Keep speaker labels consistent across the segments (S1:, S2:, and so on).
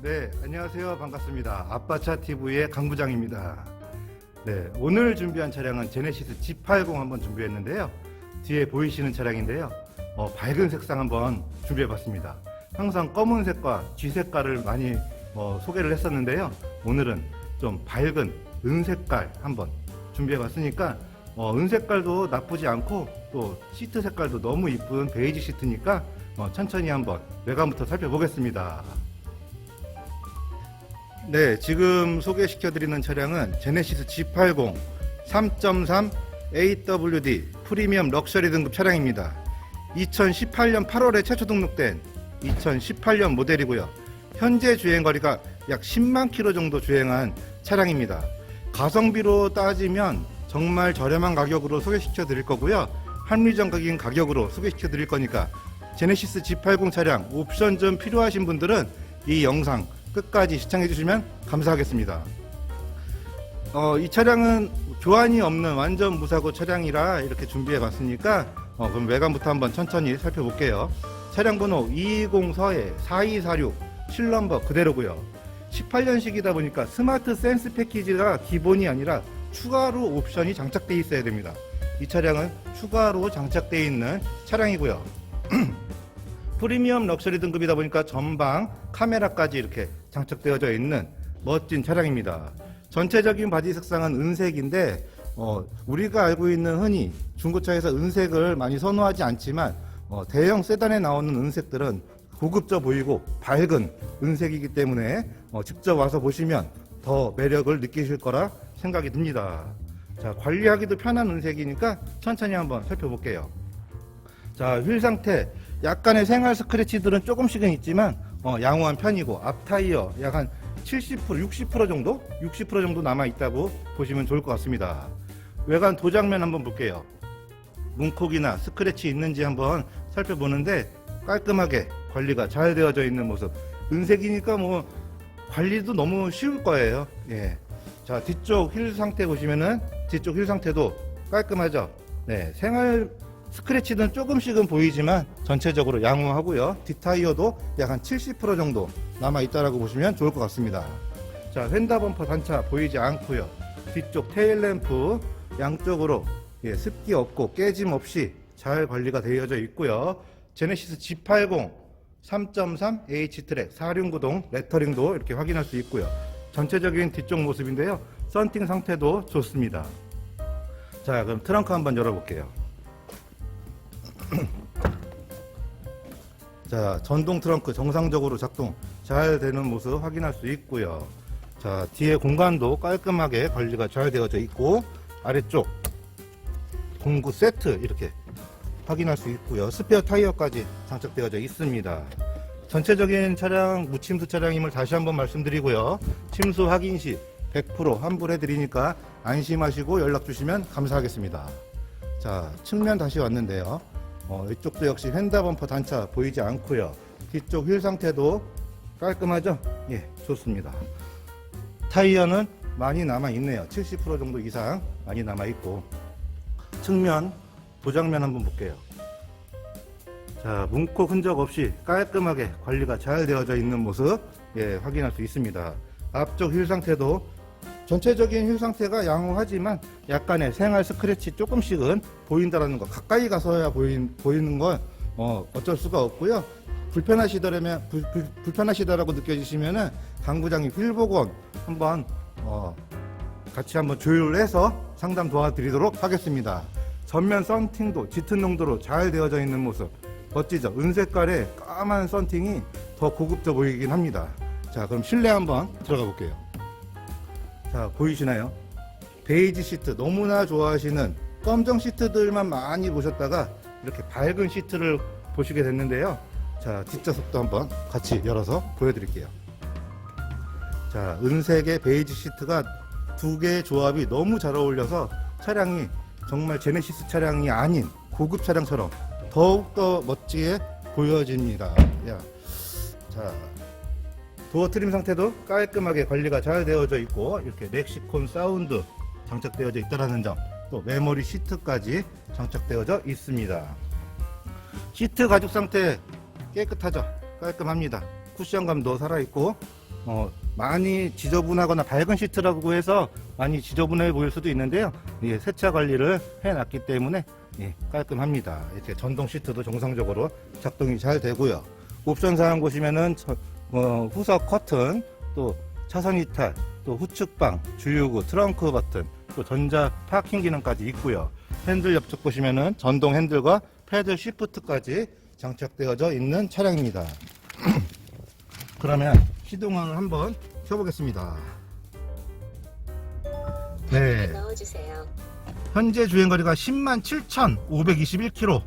S1: 네, 안녕하세요. 반갑습니다. 아빠차 TV의 강 부장입니다. 네, 오늘 준비한 차량은 제네시스 G80 한번 준비했는데요. 뒤에 보이시는 차량인데요. 어, 밝은 색상 한번 준비해봤습니다. 항상 검은색과 쥐색깔을 많이 어, 소개를 했었는데요. 오늘은 좀 밝은 은색깔 한번 준비해봤으니까 어, 은색깔도 나쁘지 않고 또 시트 색깔도 너무 이쁜 베이지 시트니까 어, 천천히 한번 외관부터 살펴보겠습니다. 네, 지금 소개시켜드리는 차량은 제네시스 G80 3.3 AWD 프리미엄 럭셔리 등급 차량입니다. 2018년 8월에 최초 등록된 2018년 모델이고요. 현재 주행 거리가 약 10만 킬로 정도 주행한 차량입니다. 가성비로 따지면 정말 저렴한 가격으로 소개시켜 드릴 거고요. 합리적인 가격으로 소개시켜 드릴 거니까 제네시스 G80 차량 옵션 좀 필요하신 분들은 이 영상 끝까지 시청해 주시면 감사하겠습니다. 어, 이 차량은 교환이 없는 완전 무사고 차량이라 이렇게 준비해 봤으니까 어, 그럼 외관부터 한번 천천히 살펴볼게요. 차량 번호 220서에 4246 실넘버 그대로고요. 18년식이다 보니까 스마트 센스 패키지가 기본이 아니라 추가로 옵션이 장착되어 있어야 됩니다. 이 차량은 추가로 장착되어 있는 차량이고요. 프리미엄 럭셔리 등급이다 보니까 전방 카메라까지 이렇게 장착되어져 있는 멋진 차량입니다. 전체적인 바디 색상은 은색인데 어, 우리가 알고 있는 흔히 중고차에서 은색을 많이 선호하지 않지만 어, 대형 세단에 나오는 은색들은 고급져 보이고 밝은 은색이기 때문에 어, 직접 와서 보시면 더 매력을 느끼실 거라 생각이 듭니다. 자, 관리하기도 편한 은색이니까 천천히 한번 살펴볼게요. 자, 휠 상태 약간의 생활 스크래치들은 조금씩은 있지만 어, 양호한 편이고 앞 타이어 약한70% 60% 정도 60% 정도 남아 있다고 보시면 좋을 것 같습니다. 외관 도장면 한번 볼게요. 문콕이나 스크래치 있는지 한번 살펴보는데 깔끔하게 관리가 잘 되어져 있는 모습. 은색이니까 뭐 관리도 너무 쉬울 거예요. 예. 자, 뒤쪽 휠 상태 보시면은 뒤쪽 휠 상태도 깔끔하죠. 네, 생활 스크래치는 조금씩은 보이지만 전체적으로 양호하고요. 뒷타이어도 약 한 70% 정도 남아 있다라고 보시면 좋을 것 같습니다. 자, 휀다 범퍼 단차 보이지 않고요. 뒤쪽 테일 램프 양쪽으로 예, 습기 없고 깨짐 없이 잘 관리가 되어져 있고요. 제네시스 G80 3.3 H 트랙 4륜구동 레터링도 이렇게 확인할 수 있고요. 전체적인 뒤쪽 모습인데요. 썬팅 상태도 좋습니다. 자, 그럼 트렁크 한번 열어볼게요. 자, 전동 트렁크 정상적으로 작동 잘 되는 모습 확인할 수 있고요. 자, 뒤에 공간도 깔끔하게 관리가 잘 되어져 있고 아래쪽 공구 세트 이렇게 확인할 수 있고요. 스페어 타이어까지 장착되어져 있습니다. 전체적인 차량 무침수 차량임을 다시 한번 말씀드리고요. 침수 확인 시 100% 환불해 드리니까 안심하시고 연락 주시면 감사하겠습니다. 자, 측면 다시 왔는데요. 어, 이쪽도 역시 휀다 범퍼 단차 보이지 않고요. 뒤쪽 휠 상태도 깔끔하죠? 예, 좋습니다. 타이어는 많이 남아 있네요. 70% 정도 이상 많이 남아 있고 측면 도장면 한번 볼게요. 자, 문콕 흔적 없이 깔끔하게 관리가 잘 되어져 있는 모습 예, 확인할 수 있습니다. 앞쪽 휠 상태도 전체적인 휠 상태가 양호하지만 약간의 생활 스크래치 조금씩은 보인다라는 거 가까이 가서야 보인, 보이는 건 어, 어쩔 수가 없고요. 불편하시더라면 불, 불, 불편하시다라고 느껴지시면은 당구장이 휠 복원 한번 어, 같이 한번 조율을 해서 상담 도와드리도록 하겠습니다. 전면 썬팅도 짙은 농도로 잘 되어져 있는 모습 멋지죠? 은색깔의 까만 썬팅이 더 고급져 보이긴 합니다. 자, 그럼 실내 한번 들어가 볼게요. 자, 보이시나요? 베이지 시트 너무나 좋아하시는 검정 시트들만 많이 보셨다가 이렇게 밝은 시트를 보시게 됐는데요. 자, 뒷좌석도 한번 같이 열어서 보여드릴게요. 자, 은색의 베이지 시트가 두 개의 조합이 너무 잘 어울려서 차량이 정말 제네시스 차량이 아닌 고급 차량처럼 더욱더 멋지게 보여집니다. 야, 자, 도어 트림 상태도 깔끔하게 관리가 잘 되어져 있고 이렇게 렉시콘 사운드 장착되어져 있다는 점, 또 메모리 시트까지 장착되어져 있습니다. 시트 가죽 상태 깨끗하죠? 깔끔합니다. 쿠션감도 살아있고 어, 많이 지저분하거나 밝은 시트라고 해서 많이 지저분해 보일 수도 있는데요. 예, 세차 관리를 해놨기 때문에 예, 깔끔합니다. 이렇게 전동 시트도 정상적으로 작동이 잘 되고요. 옵션 사항 보시면은 저- 어, 후석 커튼, 또 차선 이탈, 또 후측방, 주유구, 트렁크 버튼, 또 전자 파킹 기능까지 있고요. 핸들 옆쪽 보시면은 전동 핸들과 패들 시프트까지 장착되어져 있는 차량입니다. 그러면 시동을 한번 켜보겠습니다. 네.
S2: 넣어주세요.
S1: 현재 주행거리가 10만 7,521km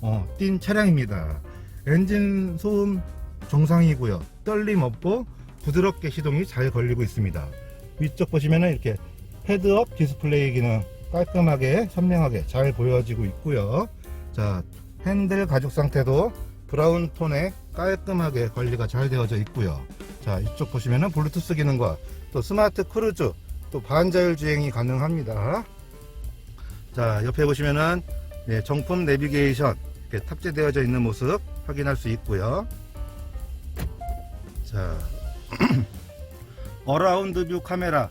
S1: 어, 뛴 차량입니다. 엔진 소음 정상이고요. 떨림 없고 부드럽게 시동이 잘 걸리고 있습니다. 위쪽 보시면은 이렇게 헤드업 디스플레이 기능 깔끔하게 선명하게 잘 보여지고 있고요. 자 핸들 가죽 상태도 브라운 톤에 깔끔하게 관리가 잘 되어져 있고요. 자 이쪽 보시면은 블루투스 기능과 또 스마트 크루즈 또 반자율 주행이 가능합니다. 자 옆에 보시면은 예, 정품 내비게이션 탑재되어져 있는 모습 확인할 수 있고요. 자 어라운드 뷰 카메라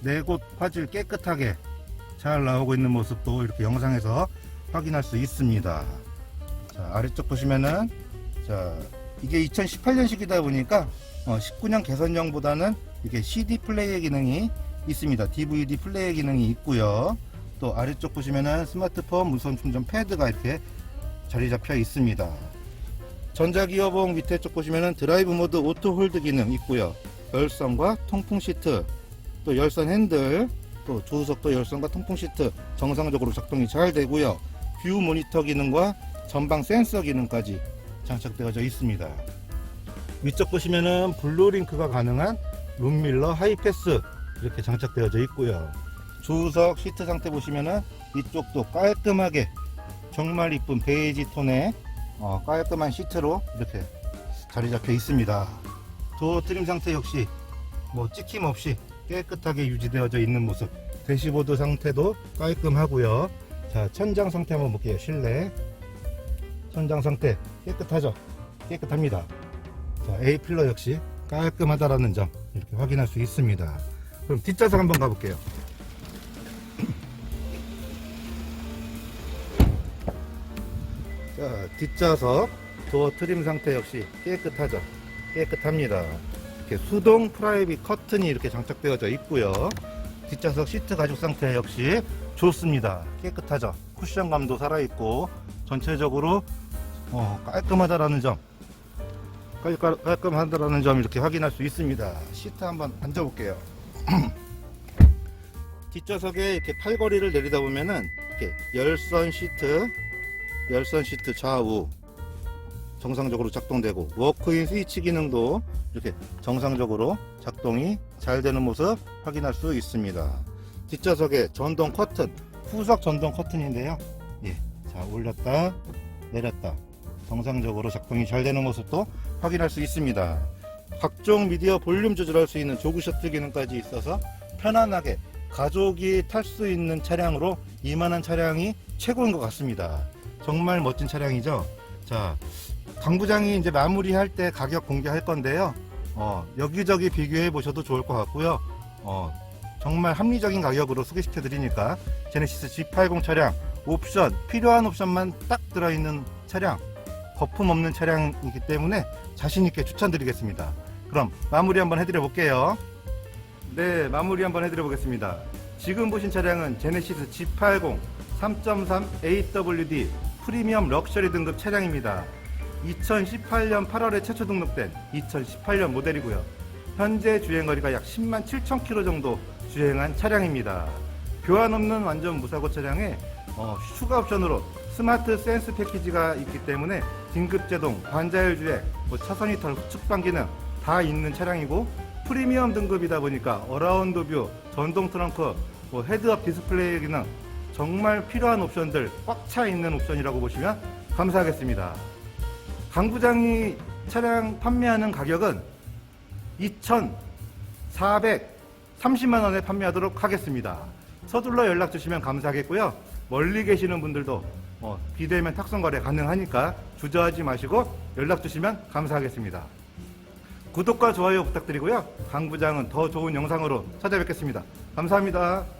S1: 네 곳 화질 깨끗하게 잘 나오고 있는 모습도 이렇게 영상에서 확인할 수 있습니다. 자 아래쪽 보시면은 자 이게 2018년식이다 보니까 어, 19년 개선형보다는 이게 CD 플레이 기능이 있습니다. DVD 플레이 기능이 있고요. 또 아래쪽 보시면은 스마트폰 무선 충전 패드가 이렇게 자리 잡혀 있습니다. 전자기어봉 밑에 쪽 보시면은 드라이브 모드 오토 홀드 기능 있고요. 열선과 통풍 시트, 또 열선 핸들, 또 조수석도 열선과 통풍 시트 정상적으로 작동이 잘 되고요. 뷰 모니터 기능과 전방 센서 기능까지 장착되어져 있습니다. 위쪽 보시면은 블루링크가 가능한 룸밀러 하이패스 이렇게 장착되어져 있고요. 조수석 시트 상태 보시면은 이쪽도 깔끔하게 정말 이쁜 베이지 톤의 어, 깔끔한 시트로 이렇게 자리 잡혀 있습니다. 도어 트림 상태 역시 뭐 찍힘 없이 깨끗하게 유지되어져 있는 모습. 대시보드 상태도 깔끔하고요. 자 천장 상태 한번 볼게요. 실내 천장 상태 깨끗하죠? 깨끗합니다. 자 A 필러 역시 깔끔하다라는 점 이렇게 확인할 수 있습니다. 그럼 뒷좌석 한번 가볼게요. 자, 뒷좌석 도어 트림 상태 역시 깨끗하죠. 깨끗합니다. 이렇게 수동 프라이빗 커튼이 이렇게 장착되어져 있고요. 뒷좌석 시트 가죽 상태 역시 좋습니다. 깨끗하죠. 쿠션감도 살아있고 전체적으로 어, 깔끔하다라는 점, 깔, 끔하다라는 점 이렇게 확인할 수 있습니다. 시트 한번 앉아볼게요. 뒷좌석에 이렇게 팔걸이를 내리다 보면은 이렇게 열선 시트 열선 시트 좌우 정상적으로 작동되고 워크인 스위치 기능도 이렇게 정상적으로 작동이 잘 되는 모습 확인할 수 있습니다. 뒷좌석에 전동 커튼, 후석 전동 커튼인데요. 예, 자 올렸다 내렸다 정상적으로 작동이 잘 되는 모습도 확인할 수 있습니다. 각종 미디어 볼륨 조절할 수 있는 조그 셔틀 기능까지 있어서 편안하게 가족이 탈 수 있는 차량으로 이만한 차량이 최고인 것 같습니다. 정말 멋진 차량이죠. 자, 강 부장이 이제 마무리할 때 가격 공개할 건데요. 어, 여기저기 비교해 보셔도 좋을 것 같고요. 어, 정말 합리적인 가격으로 소개시켜 드리니까 제네시스 G80 차량 옵션 필요한 옵션만 딱 들어있는 차량 거품 없는 차량이기 때문에 자신 있게 추천드리겠습니다. 그럼 마무리 한번 해드려 볼게요. 네, 마무리 한번 해드려 보겠습니다. 지금 보신 차량은 제네시스 G80 3.3 AWD 프리미엄 럭셔리 등급 차량입니다. 2018년 8월에 최초 등록된 2018년 모델이고요. 현재 주행거리가 약 10만 7천 킬로 정도 주행한 차량입니다. 교환 없는 완전 무사고 차량에 어, 추가 옵션으로 스마트 센스 패키지가 있기 때문에 긴급 제동, 반자율 주행, 뭐 차선 이탈, 후측방 기능 다 있는 차량이고 프리미엄 등급이다 보니까 어라운드 뷰, 전동 트렁크, 뭐 헤드업 디스플레이 기능 정말 필요한 옵션들 꽉 차 있는 옵션이라고 보시면 감사하겠습니다. 강 부장이 차량 판매하는 가격은 2,430만 원에 판매하도록 하겠습니다. 서둘러 연락 주시면 감사하겠고요. 멀리 계시는 분들도 어, 비대면 탁송 거래 가능하니까 주저하지 마시고 연락 주시면 감사하겠습니다. 구독과 좋아요 부탁드리고요. 강 부장은 더 좋은 영상으로 찾아뵙겠습니다. 감사합니다.